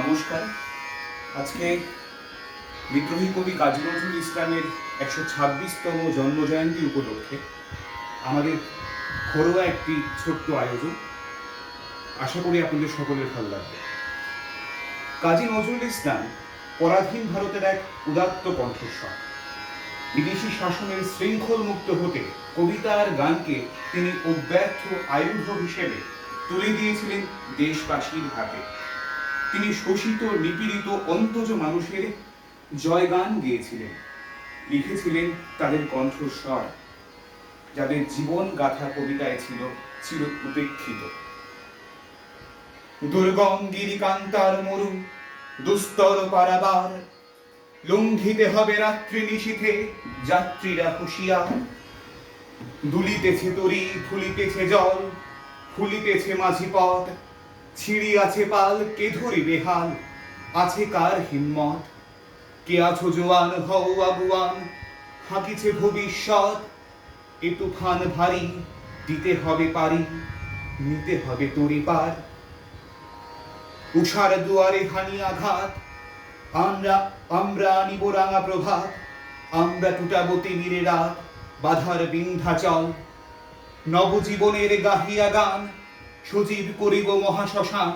নমস্কার। আজকে বিদ্রোহী কবি কাজী নজরুল ইসলামের একশো ছাব্বিশতম জন্মজয়ন্তী উপলক্ষে আমাদের ঘরোয়া একটি ছোট্ট আয়োজন। আশা করি আপনাদের সকলের ভালো লাগবে। কাজী নজরুল ইসলাম পরাধীন ভারতের এক উদাত্ত কণ্ঠস্বর। বিদেশি শাসনের শৃঙ্খল মুক্ত হতে কবিতা আর গানকে তিনি অব্যর্থ আয়ুধ হিসেবে তুলে দিয়েছিলেন দেশবাসীর হাতে। তিনি শোষিত, নিপীড়িত, অন্তজ মানুষের জয়গান গেয়েছিলেন। লিখেছিলেন তাদের কণ্ঠস্বর, যাদের জীবন গাথা কবিতায় ছিল ছিল উপেক্ষিত দুর্গম গিরিকান্তার মরু, দুস্তর পারাবার লঙ্ঘিতে হবে রাত্রি নিশীথে যাত্রীরা হুঁশিয়ার। দুলিতেছে তরি ফুলিতেছে জল, ফুলিতেছে মাঝি পথ ছিঁড়ি আছে পাল, কে ধরিবে হাল আছে কার হিম্মত? কে আছো জোয়ান? হও আগুয়ান হাঁকিছে ভবিষ্যৎ। এ তুফান ভারী, দিতে হবে পারি, নিতে হবে তরি পার। উষার দুয়ারে হানি আঘাত, আমরা আমরা আনিব রাঙা প্রভাত। আমরা টুটাবো তিমিরে রাত, বাধার বিন্ধ্যাচল। নবজীবনের গাহিয়া গান সজীব করিব মহাশ্মশান,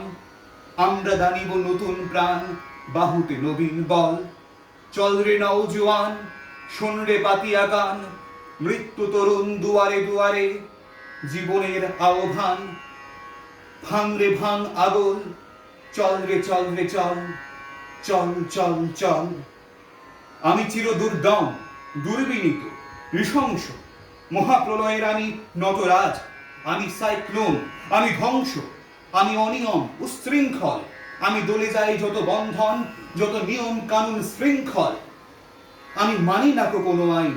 আমরা দানিব নতুন প্রাণ, বাহুতে নবীন বল। চল রে নৌজোয়ান শোন রে পাতিয়া গান, মৃত্যু তরুণ দুয়ারে দুয়ারে, জীবনের আহ্বান ভাঙ রে ভাঙ আগল, চল রে চল রে চল চল চল চল। আমি চির দুর্দম দুর্বিনীত, নৃশংস মহাপ্রলয়ের আমি নটরাজ আমি সাইক্লোন, আমি ধ্বংস, আমি অনিয়ম, উশৃঙ্খল, আমি দলে যাই যত বন্ধন, যত নিয়ম কানুন শৃঙ্খল। আমি মানি না তো কোনো আইন,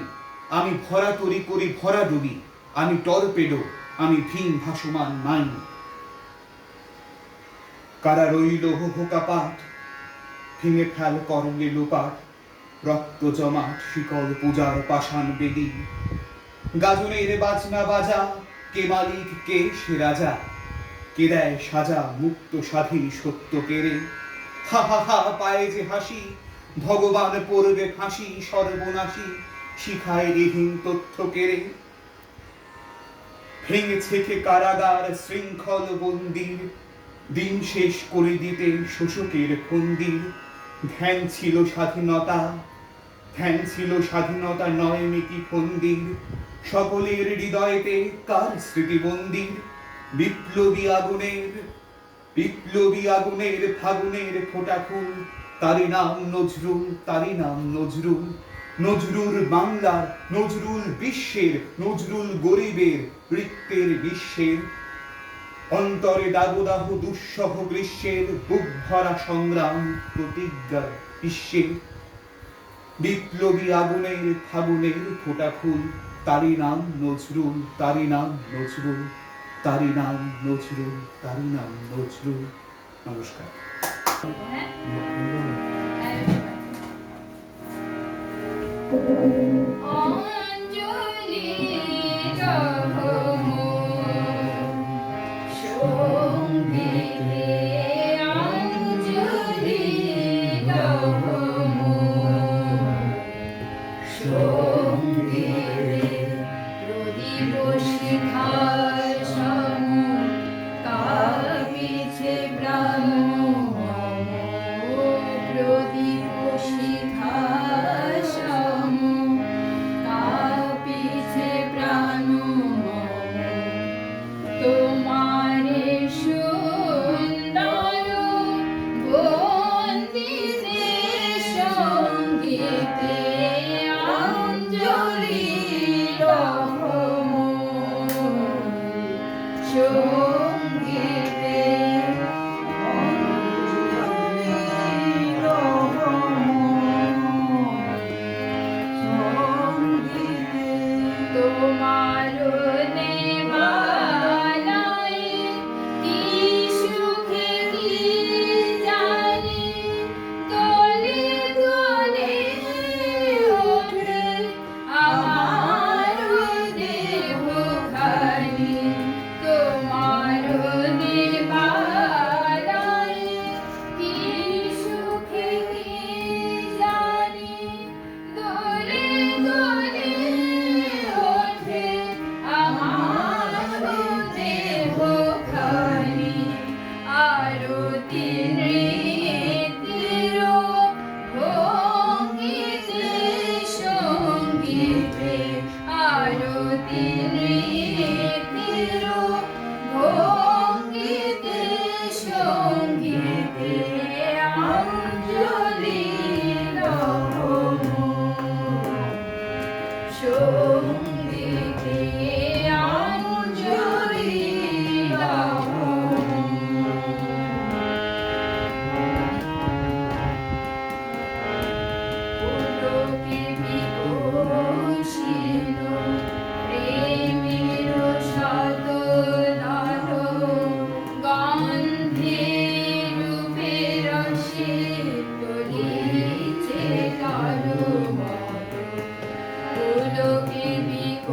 আমি ভরা তরি করি ভরা ডুবি, আমি টর্পেডো, আমি ভীম ভাসমান মাইন কারা রইল হোকাপাট ভেঙে ফেল করলে লোপাট, রক্ত জমাট শিকল পূজার পাষাণ বেদি। গাজনের বাজনা বাজা কে মালিক কে সে রাজা? কে দেয় সাজা মুক্ত স্বাধীন সত্য কেড়ে? হা হা হা, পায়ে যে হাসি, ভগবান পড়বে ফাঁসি, সর্বনাশী, শিখায় রেহীন তথ্য কেড়ে? ভেঙেছে কে কারাগার শৃঙ্খল বন্দির? দিন শেষ করে দিতে শোষকের ফন্দির ধ্যান ছিল স্বাধীনতা, ধ্যান ছিল স্বাধীনতা নয় মিকি ফন্দির সকলের হৃদয়েতে কার স্মৃতি মন্দির? বিপ্লবী আগুনের বিপ্লবী আগুনের ফাগুনের ফোটা ফুল। তারই নাম নজরুল, তারই নাম নজরুল। নজরুল বাংলার নজরুল বিশ্বের, নজরুল গরিবের, বৃত্তের বিশ্বের। অন্তরে দাবদাহ দুঃসহ গ্রীষ্মের, বুক ভরা সংগ্রাম প্রতিজ্ঞা বিশ্বের। বিপ্লবী আগুনের, ফাগুনের ফোটা ফুল। তারই নাম নজরুল তারি নাম নজরুল তারি নাম নজরুল তারি নাম নজরুল। নমস্কার। অঞ্জলি Hallelujah.